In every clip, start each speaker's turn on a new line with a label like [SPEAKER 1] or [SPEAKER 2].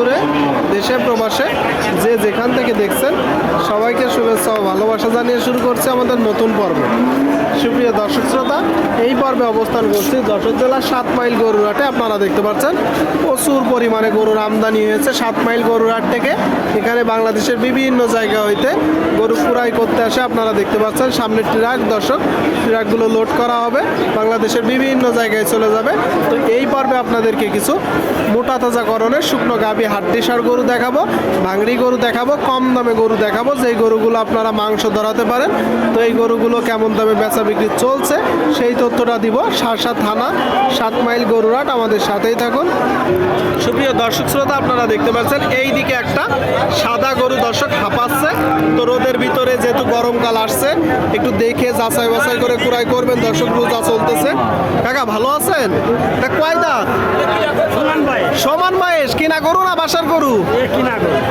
[SPEAKER 1] doğru. দেশে, প্রবাসে, যে যেখান থেকে দেখছেন, সবাইকে শুভেচ্ছা ও ভালোবাসা জানিয়ে শুরু করছে আমাদের নতুন পর্ব। সুপ্রিয় দর্শক শ্রোতা, এই পর্বে অবস্থান করছি যশোর জেলার সাত মাইল গরুরহাটে। আপনারা দেখতে পাচ্ছেন, প্রচুর পরিমাণে গরুর আমদানি হয়েছে সাত মাইল গরুরহাট থেকে। এখানে বাংলাদেশের বিভিন্ন জায়গা হইতে গরু কুড়াই করতে আসে। আপনারা দেখতে পাচ্ছেন সামনে ট্রাক দর্শক, ট্রাকগুলো লোড করা হবে। বাংলাদেশের বিভিন্ন জায়গায় চলে যাবে। তো এই পর্বে আপনাদেরকে কিছু মোটা তাজাকরণের শুকনো গাভী হাড্ডিসার গরু দেখাবো ভাঙড়ি গরু দেখাবো, কম দামে গরু দেখাবো, যেই গরুগুলো আপনারা মাংস ধরাতে পারেন, তো এই গরুগুলো কেমন দামে বেচা বিক্রি চলছে, সেই তথ্যটা দিব সারসা থানা, সাত মাইল গরুরাট আমাদের সাথেই থাকুন। সুপ্রিয় দর্শক শ্রোতা, আপনারা দেখতে পাচ্ছেন এই দিকে একটা সাদা গরু দর্শক হাঁপাচ্ছে, তো রোদের ভিতরে যেহেতু গরমকাল আসছে, একটু দেখে যাচাই বাছাই করে কুড়াই করবেন, দর্শক, রোজা চলতেছে। কাকা, ভালো আছেন? এটা কয় দাঁত
[SPEAKER 2] সমান ভাই
[SPEAKER 1] সমান বয়স কিনা বাসার গরু?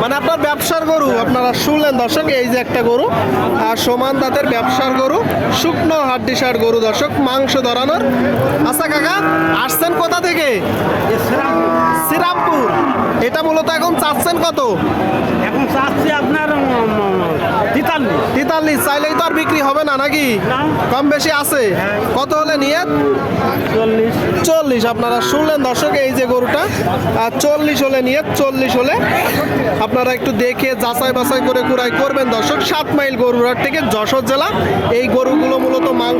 [SPEAKER 1] মানে আপনার ব্যবসার গরু আপনারা শুনলেন দর্শক এই যে একটা গরু আর সমান দাঁতের ব্যবসার গরু শুকনো হাড্ডিসার গরু দর্শক মাংস ধরানোর। আচ্ছা কাকা আসছেন কোথা থেকে? শ্রীরামপুর। এটা মূলত এখন চাচ্ছেন কত?
[SPEAKER 2] এখন তিতাল্লিশ
[SPEAKER 1] চাইলেই তো আর বিক্রি হবে না নাকি? কম বেশি আছে।
[SPEAKER 2] হ্যাঁ।
[SPEAKER 1] কত হলে নিয়ে?
[SPEAKER 2] চল্লিশ।
[SPEAKER 1] আপনারা শুনলেন দর্শক এই যে গরুটা। আর চল্লিশ হলে নিয়ে চল্লিশ হলে আপনারা একটু দেখে যাচাই বাছাই করে কুড়াই করবেন দর্শক। সাত মাইল গরুরার থেকে যশোর জেলা। এই গরুগুলো মূলত মাংস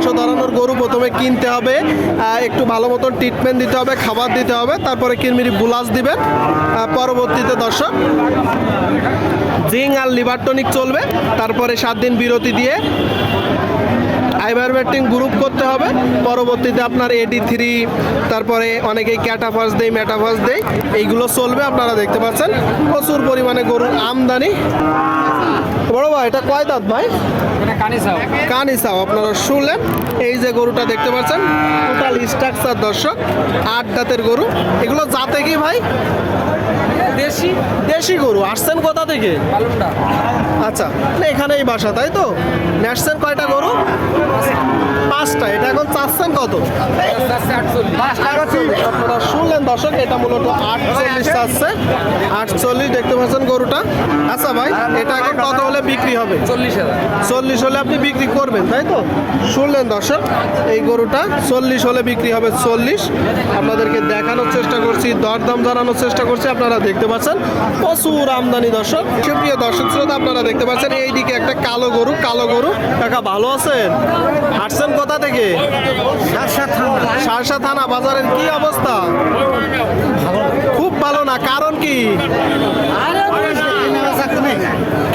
[SPEAKER 1] কিনতে হবে একটু ভালো মতন ট্রিটমেন্ট দিতে হবে, খাবার দিতে হবে, তারপরে কিরমিরি বুলাস দিবেন। পরবর্তীতে দর্শক জিং আর লিভার টনিক চলবে, তারপরে সাত দিন বিরতি দিয়ে আইভারমেটিং গ্রুপ করতে হবে, পরবর্তীতে আপনার এডি থ্রি তারপরে অনেকেই ক্যাটাফাস দেয়, মেটাফাস দেয়, এইগুলো চলবে, আপনারা দেখতে পাচ্ছেন। প্রচুর পরিমাণে গরুর আমদানি। বড় ভাই, এটা কয় দাঁত ভাই? কানিসাও আপনারা শুনলেন। এই যে গরুটা দেখতে পাচ্ছেন টোটাল স্ট্রাকচার দর্শক, আট দাঁতের গরু। এগুলো জাতে কি ভাই?
[SPEAKER 3] দেশি
[SPEAKER 1] দেশি গরু। আসছেন কোথা থেকে? আচ্ছা না এখানেই বাসা তাই তো? নেসছেন কয়টা গরু? পাঁচটা এটা এখন চাচ্ছেন কত? আপনারা শুনলেন দর্শক এটা মূলত আটচল্লিশ চাচ্ছে। আটচল্লিশ দেখতে পাচ্ছেন গরুটা। আচ্ছা ভাই এটা এখন কত হলে বিক্রি হবে?
[SPEAKER 3] চল্লিশ হাজার।
[SPEAKER 1] চল্লিশ হলে আপনি বিক্রি করবেন তাই তো? শুনলেন দর্শক এই গরুটা চল্লিশ হলে বিক্রি হবে চল্লিশ। আপনাদেরকে দেখানোর চেষ্টা করছি দরদাম জানানোর চেষ্টা করছি আপনারা দেখতে পাচ্ছেন প্রচুর আমদানি দর্শক। সুপ্রিয় দর্শক শ্রোতা আপনারা দেখতে পাচ্ছেন এইদিকে একটা কালো গরু কালো গরু। কাকা ভালো আছেন? আসছেন কোথা থেকে? সারসা থানা। বাজারের কি অবস্থা? খুব ভালো না কারণ কি?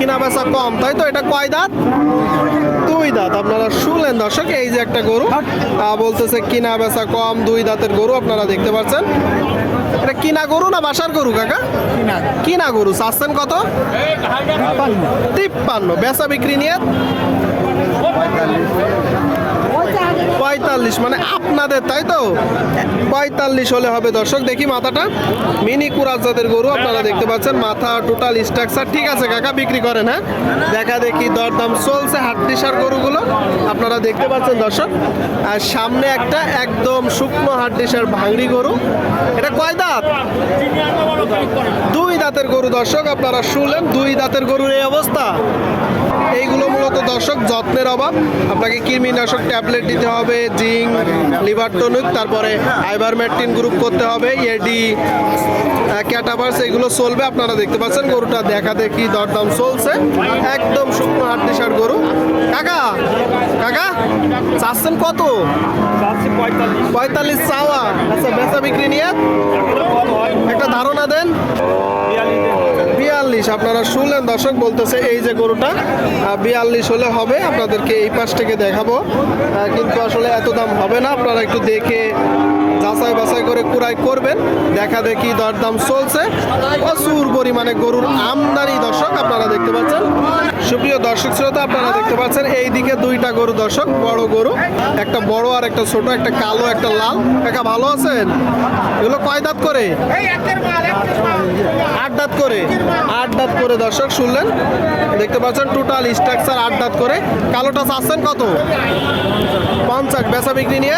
[SPEAKER 1] কিনা বেচা কম তাই তো? এটা কয় দাঁত? দুই দাঁত। আপনারা শুনলেন দর্শক এই যে একটা গরু বলতেছে কিনা বেচা কম দুই দাঁতের গরু আপনারা দেখতে পাচ্ছেন। এটা কিনা গরু না বাসার গরু কাকা? কিনা। গরু। চাচ্ছেন কত? তিপ্পান্ন। বেচা বিক্রি নিয়ে? পঁয়তাল্লিশ মানে আপনাদের, তাই তো? পঁয়তাল্লিশ হলে হবে দর্শক, দেখি মাথাটা। মিনি কুরাজ জাতের গরু আপনারা দেখতে পাচ্ছেন, মাথা টোটাল স্ট্রাকচার ঠিক আছে কাকা, বিক্রি করেন হ্যাঁ? দেখা দেখি দরদাম চলছে হাড্ডিসার গরুগুলো, আপনারা দেখতে পাচ্ছেন দর্শক। আর সামনে একটা একদম শুকনো হাড্ডিসার ভাঙড়ি গরু। এটা কয় দাঁত? দুই দাঁতের গরু দর্শক, আপনারা শুনলেন, দুই দাঁতের গরুর এই অবস্থা। এইগুলো মূলত দর্শক যত্নের অভাব। আপনাকে কৃমিনাশক ট্যাবলেট দিতে হবে জিঙ্ক লিভার টনিক তারপরে আইভারমেটিন গ্রুপ করতে হবে, এডি ক্যাটাভার্স, এগুলো চলবে। আপনারা দেখতে পাচ্ছেন গরুটা দেখা দেখি দরদাম চলছে। একদম শুকনো হাড্ডিসার গরু। কাকা কাকা, চাচ্ছেন কত?
[SPEAKER 2] পঁয়তাল্লিশ
[SPEAKER 1] চাওয়া। আচ্ছা বেচা বিক্রি নিয়ে? একটা ধারণা দেন।
[SPEAKER 2] বিয়াল্লিশ,
[SPEAKER 1] আপনারা শুনলেন, দর্শক বলতেছে এই যে গরুটা বিয়াল্লিশ হলে হবে, আপনাদেরকে এই পাশ থেকে দেখাবো। কিন্তু আসলে এত দাম হবে না, আপনারা একটু দেখে যাচাই বাছাই করে কুড়াই করবেন, দেখা দেখি দরদাম চলছে। প্রচুর পরিমাণে গরুর আমদানি, দর্শক, আপনারা দেখতে পাচ্ছেন। সুপ্রিয় দর্শক শ্রোতা, আপনারা দেখতে পাচ্ছেন এই দিকে দুইটা গরু, দর্শক, বড় গরু, একটা বড় আর একটা ছোট, একটা কালো, একটা লাল। কাকা, ভালো আছেন? এগুলো কয় দাঁত করে? আট দাঁত করে। আট দাঁত করে দর্শক শুনলেন। দেখতে পাচ্ছেন টোটাল স্ট্রাকচার আট দাঁত করে। কালোটা চাচ্ছেন কত? পঞ্চাশ। বেচা বিক্রি নিয়ে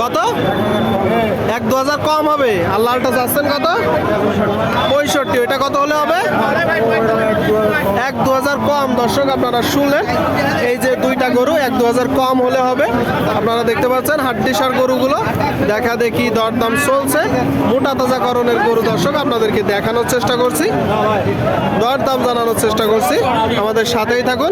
[SPEAKER 1] কত? এক দু হাজার কম হবে। আর লালটা চাচ্ছেন কত? পঁয়ষট্টি। ওইটা কত হলে হবে? এক দু হাজার কম। দর্শক, আপনারা শুনলেন এই যে দুইটা গরু, এক দু হাজার কম হলে হবে। আপনারা দেখতে পাচ্ছেন হাড্ডিসার গরুগুলো। দেখা দেখি দরদাম চলছে। মোটা তাজাকরণের গরু দর্শক, আপনাদেরকে দেখানোর চেষ্টা করছি। দরদাম জানানোর চেষ্টা করছি। আমাদের সাথেই থাকুন।